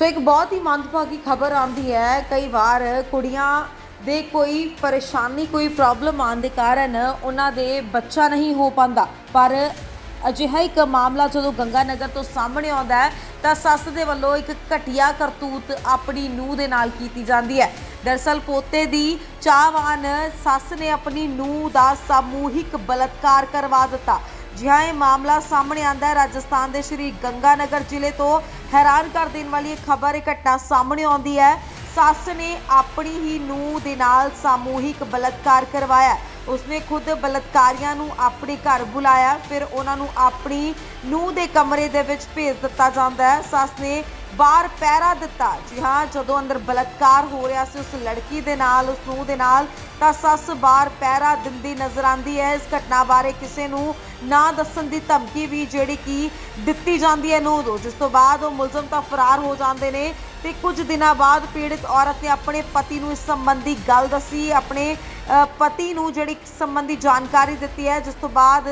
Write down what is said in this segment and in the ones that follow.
ਸੋ ਇੱਕ ਬਹੁਤ ਹੀ ਮੰਦਭਾਗੀ ਖਬਰ ਆਉਂਦੀ ਹੈ। ਕਈ ਵਾਰ ਕੁੜੀਆਂ ਦੇ ਕੋਈ ਪਰੇਸ਼ਾਨੀ, ਕੋਈ ਪ੍ਰੋਬਲਮ ਆਉਣ ਦੇ ਕਾਰਨ ਉਹਨਾਂ ਦੇ ਬੱਚਾ ਨਹੀਂ ਹੋ ਪਾਉਂਦਾ। ਪਰ ਅਜਿਹਾ ਇੱਕ ਮਾਮਲਾ ਜਦੋਂ ਗੰਗਾ ਨਗਰ ਤੋਂ ਸਾਹਮਣੇ ਆਉਂਦਾ ਹੈ, ਤਾਂ ਸੱਸ ਦੇ ਵੱਲੋਂ ਇੱਕ ਘਟੀਆ ਕਰਤੂਤ ਆਪਣੀ ਨੂੰਹ ਦੇ ਨਾਲ ਕੀਤੀ ਜਾਂਦੀ ਹੈ। ਦਰਸਲ ਪੋਤੇ ਦੀ ਚਾਹਵਾਨ ਸੱਸ ਨੇ ਆਪਣੀ ਨੂੰਹ ਦਾ ਸਮੂਹਿਕ ਬਲਾਤਕਾਰ ਕਰਵਾ ਦਿੱਤਾ। ਜੀ ਹਾਂ ਇਹ ਮਾਮਲਾ ਸਾਹਮਣੇ ਆਂਦਾ ਹੈ। ਰਾਜਸਥਾਨ ਦੇ ਸ਼੍ਰੀ ਗੰਗਾਨਗਰ ਜ਼ਿਲ੍ਹੇ ਤੋਂ ਹੈਰਾਨ ਕਰ ਦੇਣ ਵਾਲੀ ਇਹ ਖਬਰ, ਇਹ ਘਟਨਾ ਸਾਹਮਣੇ ਆਉਂਦੀ ਹੈ। ਸੱਸ ਨੇ ਆਪਣੀ ਹੀ ਨੂੰਹ ਦੇ ਨਾਲ ਸਮੂਹਿਕ ਬਲਾਤਕਾਰ ਕਰਵਾਇਆ। ਉਸਨੇ ਖੁਦ ਬਲਾਤਕਾਰੀਆਂ ਨੂੰ ਆਪਣੇ ਘਰ ਬੁਲਾਇਆ, ਫਿਰ ਉਹਨਾਂ ਨੂੰ ਆਪਣੀ ਨੂੰਹ ਦੇ ਕਮਰੇ ਦੇ ਵਿੱਚ ਭੇਜ ਦਿੱਤਾ ਜਾਂਦਾ ਹੈ। ਸੱਸ ਨੇ ਬਾਹਰ ਪਹਿਰਾ ਦਿੱਤਾ। ਜੀ ਹਾਂ, ਜਦੋਂ ਅੰਦਰ ਬਲਾਤਕਾਰ ਹੋ ਰਿਹਾ ਸੀ, ਉਸ ਲੜਕੀ ਦੇ ਨਾਲ, ਉਸ ਨੂੰਹ ਦੇ ਨਾਲ, ਤਾਂ ਸੱਸ ਬਾਹਰ ਪਹਿਰਾ ਦਿੰਦੀ ਨਜ਼ਰ ਆਂਦੀ ਹੈ। ਇਸ ਘਟਨਾ ਬਾਰੇ ਕਿਸੇ ਨੂੰ ਨਾ ਦੱਸਣ ਦੀ ਧਮਕੀ ਵੀ ਜਿਹੜੀ ਕਿ ਦਿੱਤੀ ਜਾਂਦੀ ਹੈ ਨੂੰਹ ਨੂੰ ਜਿਸ ਤੋਂ ਬਾਅਦ ਉਹ ਮੁਲਜ਼ਮ ਤਾਂ ਫਰਾਰ ਹੋ ਜਾਂਦੇ ਨੇ। ਤੇ ਕੁਝ ਦਿਨਾਂ ਬਾਅਦ ਪੀੜਿਤ ਔਰਤ ਨੇ ਆਪਣੇ ਪਤੀ ਨੂੰ ਇਸ ਸੰਬੰਧੀ ਗੱਲ ਦੱਸੀ। ਆਪਣੇ ਪਤੀ ਨੂੰ ਜਿਹੜੀ ਸੰਬੰਧੀ ਜਾਣਕਾਰੀ ਦਿੱਤੀ ਹੈ, ਜਿਸ ਤੋਂ ਬਾਅਦ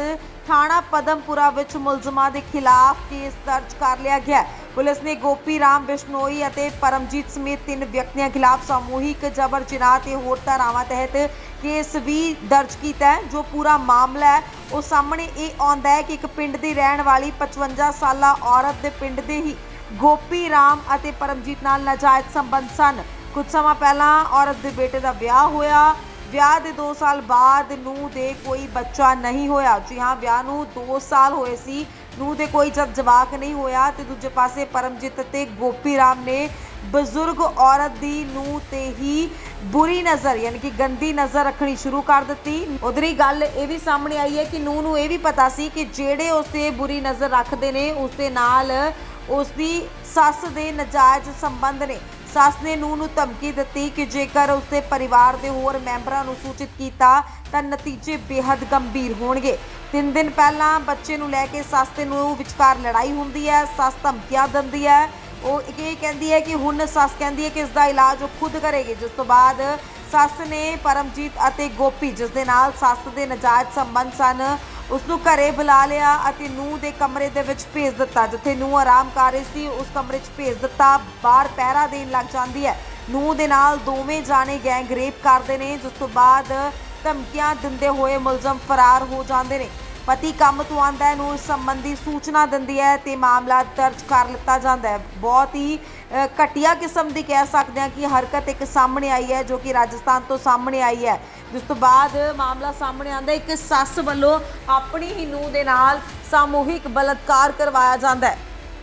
ਥਾਣਾ ਪਦਮਪੁਰਾ ਵਿੱਚ ਮੁਲਜ਼ਮਾਂ ਦੇ ਖਿਲਾਫ ਕੇਸ ਦਰਜ ਕਰ ਲਿਆ ਗਿਆ ਪੁਲਿਸ ਨੇ ਗੋਪੀ ਰਾਮ, ਬਿਸ਼ਨੋਈ ਅਤੇ ਪਰਮਜੀਤ ਸਮੇਤ ਤਿੰਨ ਵਿਅਕਤੀਆਂ ਖਿਲਾਫ ਸਮੂਹਿਕ ਜਬਰ ਜਨਾਹ ਤੇ ਹੋਰ ਧਾਰਾਵਾਂ ਤਹਿਤ ਕੇਸ ਵੀ ਦਰਜ ਕੀਤਾ ਹੈ, ਜੋ ਪੂਰਾ ਮਾਮਲਾ ਹੈ। ਉਹ ਸਾਹਮਣੇ ਇਹ ਆਉਂਦਾ ਹੈ ਕਿ ਇੱਕ ਪਿੰਡ ਦੀ ਰਹਿਣ ਵਾਲੀ 55 ਸਾਲਾ ਔਰਤ ਦੇ ਪਿੰਡ ਦੇ ਹੀ ਗੋਪੀ ਰਾਮ ਅਤੇ ਪਰਮਜੀਤ ਨਾਲ ਨਾਜਾਇਜ਼ ਸੰਬੰਧ ਸਨ। ਕੁਝ ਸਮਾਂ ਪਹਿਲਾਂ ਔਰਤ ਦੇ ਬੇਟੇ ਦਾ ਵਿਆਹ ਹੋਇਆ। ਵਿਆਹ ਦੇ 2 ਸਾਲ ਬਾਅਦ ਨੂੰ ਦੇ ਕੋਈ ਬੱਚਾ ਨਹੀਂ ਹੋਇਆ। ਜੀ ਹਾਂ, ਵਿਆਹ ਨੂੰ 2 ਸਾਲ ਹੋਏ ਸੀ। ਨੂੰ ਦੇ ਕੋਈ ਜਦ ਜਵਾਕ ਨਹੀਂ ਹੋਇਆ ਤੇ ਦੂਜੇ ਪਾਸੇ ਪਰਮਜੀਤ ਤੇ ਗੋਪੀ ਰਾਮ ਨੇ ਬਜ਼ੁਰਗ ਔਰਤ ਦੀ ਨੂੰ ਤੇ ਹੀ ਬੁਰੀ ਨਜ਼ਰ, ਯਾਨੀ ਕਿ ਗੰਦੀ ਨਜ਼ਰ ਰੱਖਣੀ ਸ਼ੁਰੂ ਕਰ ਦਿੱਤੀ। ਉਧਰੀ ਗੱਲ ਇਹ ਵੀ ਸਾਹਮਣੇ ਆਈ ਹੈ ਕਿ ਨੂੰ ਨੂੰ ਇਹ ਵੀ ਪਤਾ ਸੀ ਕਿ ਜਿਹੜੇ ਉਸ ਤੇ ਬੁਰੀ ਨਜ਼ਰ ਰੱਖਦੇ ਨੇ ਉਸ ਦੇ ਨਾਲ ਉਸ ਦੀ ਸੱਸ ਦੇ ਨਜਾਇਜ਼ ਸੰਬੰਧ ਨੇ। ਸੱਸ ਨੇ ਨੂੰ ਨੂੰ ਧਮਕੀ ਦਿੱਤੀ ਕਿ ਜੇਕਰ ਉਸਦੇ ਪਰਿਵਾਰ ਦੇ ਹੋਰ ਮੈਂਬਰਾਂ ਨੂੰ ਸੂਚਿਤ ਕੀਤਾ, ਤਾਂ ਨਤੀਜੇ ਬੇहद ਗੰਭੀਰ ਹੋਣਗੇ। ਤਿੰਨ ਦਿਨ ਪਹਿਲਾਂ ਬੱਚੇ ਨੂੰ ਲੈ ਕੇ ਸੱਸ ਤੇ ਨੂੰ ਵਿਚਕਾਰ ਲੜਾਈ ਹੁੰਦੀ ਹੈ, ਸੱਸ ਧਮਕੀਆਂ ਦਿੰਦੀ ਹੈ। ਉਹ ਇਹ ਕਹਿੰਦੀ ਹੈ ਕਿ ਹੁਣ ਸੱਸ ਕਹਿੰਦੀ ਹੈ ਕਿ ਇਸ ਦਾ ਇਲਾਜ ਉਹ ਖੁਦ ਕਰੇਗੀ। ਜਿਸ ਤੋਂ ਬਾਅਦ ਸੱਸ ਨੇ ਪਰਮਜੀਤ ਅਤੇ ਗੋਪੀ, ਜਿਸ ਦੇ ਨਾਲ ਸੱਸ ਦੇ ਨਜਾਇਜ਼ ਸੰਬੰਧ ਸਨ ਉਸ ਨੂੰ ਘਰੇ ਬੁਲਾ ਲਿਆ ਅਤੇ ਨੂੰਹ ਦੇ ਕਮਰੇ ਦੇ ਵਿੱਚ ਭੇਜ ਦਿੱਤਾ। ਜਿੱਥੇ ਨੂੰਹ ਆਰਾਮ ਕਰ ਰਹੀ ਸੀ, ਉਸ ਕਮਰੇ 'ਚ ਭੇਜ ਦਿੱਤਾ। ਬਾਹਰ ਪਹਿਰਾ ਦੇਣ ਲੱਗ ਜਾਂਦੀ ਹੈ। ਨੂੰਹ ਦੇ ਨਾਲ ਦੋਵੇਂ ਜਾਣੇ ਗੈਂਗ ਰੇਪ ਕਰਦੇ ਨੇ, ਜਿਸ ਤੋਂ ਬਾਅਦ ਧਮਕੀਆਂ ਦਿੰਦੇ ਹੋਏ ਮੁਲਜ਼ਮ ਫਰਾਰ ਹੋ ਜਾਂਦੇ ਨੇ। ਪਤੀ ਕੰਮ ਤੋਂ ਆਂਦਾ ਹੈ, ਨੂੰ ਇਸ ਸੰਬੰਧੀ ਸੂਚਨਾ ਦਿੰਦੀ ਹੈ ਤੇ ਮਾਮਲਾ ਦਰਜ ਕਰ ਲਿੱਤਾ ਜਾਂਦਾ ਹੈ। ਬਹੁਤ ਹੀ ਘਟੀਆ ਕਿਸਮ ਦੀ ਕਹਿ ਸਕਦੇ ਹਾਂ ਕਿ ਹਰਕਤ ਇੱਕ ਸਾਹਮਣੇ ਆਈ ਹੈ, ਜੋ ਕਿ ਰਾਜਸਥਾਨ ਤੋਂ ਸਾਹਮਣੇ ਆਈ ਹੈ। ਜਿਸ ਤੋਂ ਬਾਅਦ ਮਾਮਲਾ ਸਾਹਮਣੇ ਆਂਦਾ ਇੱਕ ਸੱਸ ਵੱਲੋਂ ਆਪਣੀ ਹੀ ਨੂੰਹ ਦੇ ਨਾਲ ਸਮੂਹਿਕ ਬਲਾਤਕਾਰ ਕਰਵਾਇਆ ਜਾਂਦਾ ਹੈ।